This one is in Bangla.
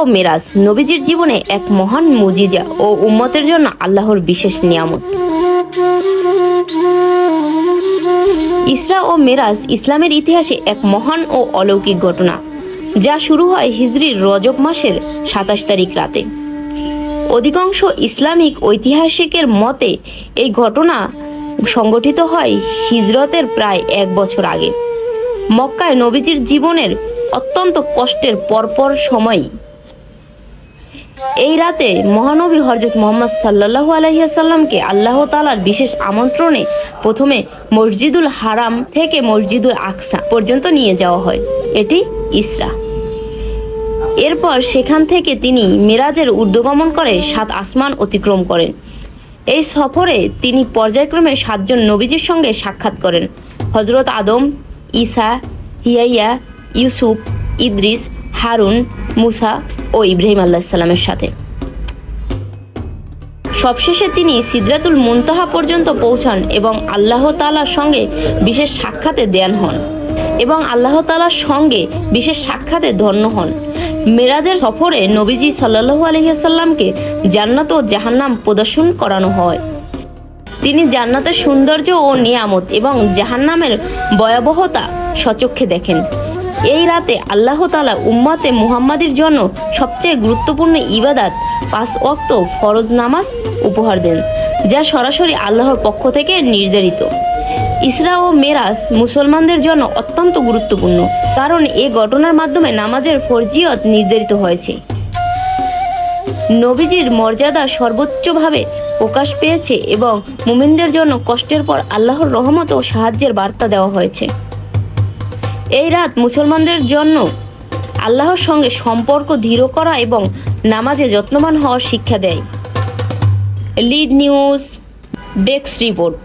ও মেরাজ নবীজির জীবনে এক মহান মুজিজা ও উম্মতের জন্য আল্লাহর বিশেষ নিয়ামত। ইসরা ও মেরাজ ইসলামের ইতিহাসে এক মহান ও অলৌকিক ঘটনা, যা শুরু হয় হিজরির রজব মাসের সাতাশ তারিখ রাতে। অধিকাংশ ইসলামিক ঐতিহাসিকের মতে, এই ঘটনা সংগঠিত হয় হিজরতের প্রায় এক বছর আগে। মক্কায় নবীজির জীবনের অত্যন্ত কষ্টের পরপর সময় এই রাতে মহানবী হরজত মোহাম্মদ সাল্লাহ আলহিহাসাল্লামকে আল্লাহ তালার বিশেষ আমন্ত্রণে প্রথমে মসজিদুল হারাম থেকে মসজিদুল আকসা পর্যন্ত নিয়ে যাওয়া হয়। এটি ইসরা। এরপর সেখান থেকে তিনি মিরাজের ঊর্ধ্বগমন করে সাত আসমান অতিক্রম করেন। এই সফরে তিনি পর্যায়ক্রমে সাতজন নবীজির সঙ্গে সাক্ষাৎ করেন। হজরত আদম, ঈসা, হিয়াইয়া ইউসুফ, ইদ্রিস, হারুন, মুসা ও ইব্রাহিম আল্লাহ সাল্লামের সাথে। সবশেষে তিনি সিদরাতুল মুনতাহা পর্যন্ত পৌঁছান এবং আল্লাহ তালার সঙ্গে বিশেষ সাক্ষাতে দেন হন এবং আল্লাহ তালার সঙ্গে বিশেষ সাক্ষাতে ধন্য হন। মেরাজের সফরে নবীজি সাল্লাহু আলহিহাসাল্লামকে জান্নাত ও জাহান্নাম প্রদর্শন করানো হয়। তিনি জান্নাতের সৌন্দর্য ও নিয়ামত এবং জাহান্নামের ভয়াবহতা সচক্ষে দেখেন। এই রাতে আল্লাহ তালা উম্মাতে মুহাম্মাদের জন্য সবচেয়ে গুরুত্বপূর্ণ ইবাদাত পাঁচ ওয়াক্ত ফরজ নামাজ উপহার দেন, যা সরাসরি আল্লাহর পক্ষ থেকে নির্ধারিত। ইসরা ও মেরাজ মুসলমানদের জন্য অত্যন্ত গুরুত্বপূর্ণ, কারণ এ ঘটনার মাধ্যমে নামাজের ফরজিয়ত নির্ধারিত হয়েছে। নবীজির মর্যাদা সর্বোচ্চভাবে প্রকাশ পেয়েছে এবং মুমিনদের জন্য কষ্টের পর আল্লাহর রহমত ও সাহায্যের বার্তা দেওয়া হয়েছে। এই রাত মুসলমানদের জন্য আল্লাহর সঙ্গে সম্পর্ক দৃঢ় করা এবং নামাজে যত্নবান হওয়ার শিক্ষা দেয়। Lead news, desk report.